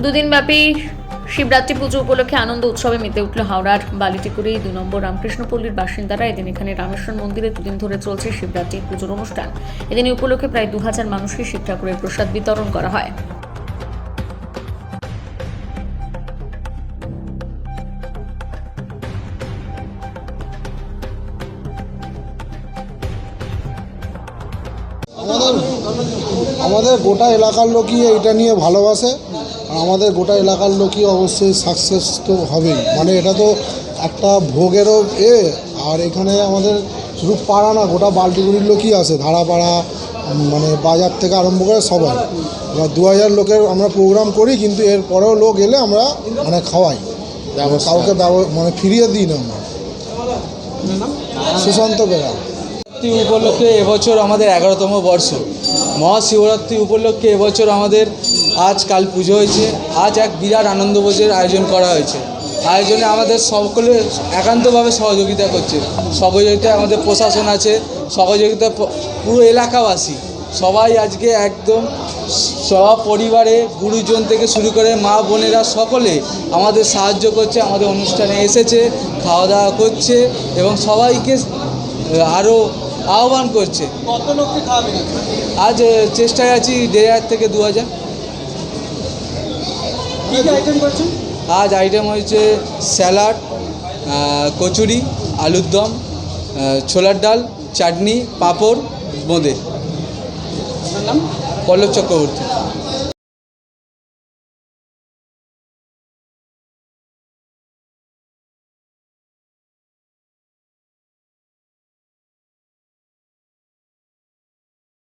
দুদিনব্যাপী শিবরাত্রি পুজো উপলক্ষে আনন্দ উৎসবে মেতে উঠল হাওড়ার বালিটিকুড়ি দুই নম্বর রামকৃষ্ণপল্লীর বাসিন্দারা। এদিন এখানে রামেশ্বর মন্দিরে দুদিন ধরে চলছে শিবরাত্রি পুজোর অনুষ্ঠান। এদিন উপলক্ষে প্রায় দু হাজার মানুষকে শিব ঠাকুরের প্রসাদ বিতরণ করা হয়। আমাদের গোটা এলাকার লোকই এটা নিয়ে ভালোবাসে। আমাদের গোটা এলাকার লোকই অবশ্যই সাকসেস তো হবেই। মানে এটা তো একটা ভোগেরও এ আর এখানে আমাদের শুধু পাড়া না গোটা বাল্টিগুড়ির লোকই আসে ধারাপাড়া মানে বাজার থেকে আরম্ভ করে সবাই। এবার দু হাজার লোকের আমরা প্রোগ্রাম করি কিন্তু এর পরেও লোক এলে আমরা মানে খাওয়াই। কাউকে মানে ফিরিয়ে দিই না আমরা। সুশান্ত বেরা শিবরাত্রি উপলক্ষে এবছর আমাদের এগারোতম বর্ষ। মহাশিবরাত্রি উপলক্ষে এবছর আমাদের আজ কাল পুজো হয়েছে। আজ এক বিরাট আনন্দভোজের আয়োজন করা হয়েছে। আয়োজনে আমাদের সকলে একান্তভাবে সহযোগিতা করছে। সহযোগিতায় আমাদের প্রশাসন আছে, সহযোগিতা পুরো এলাকাবাসী। সবাই আজকে একদম সব পরিবারে, গুরুজন থেকে শুরু করে মা বোনেরা সকলে আমাদের সাহায্য করছে, আমাদের অনুষ্ঠানে এসেছে, খাওয়া দাওয়া করছে এবং সবাইকে আরও আহ্বান করছে। কত লোককে খাওয়াবেন আজ চেষ্টায় আছি দেড় হাজার থেকে দু হাজার। আজ আইটেম হয়েছে স্যালাড কচুরি আলুর দম ছোলার ডাল চাটনি পাঁপড় বোঁদে। পল্লব চক্রবর্তী।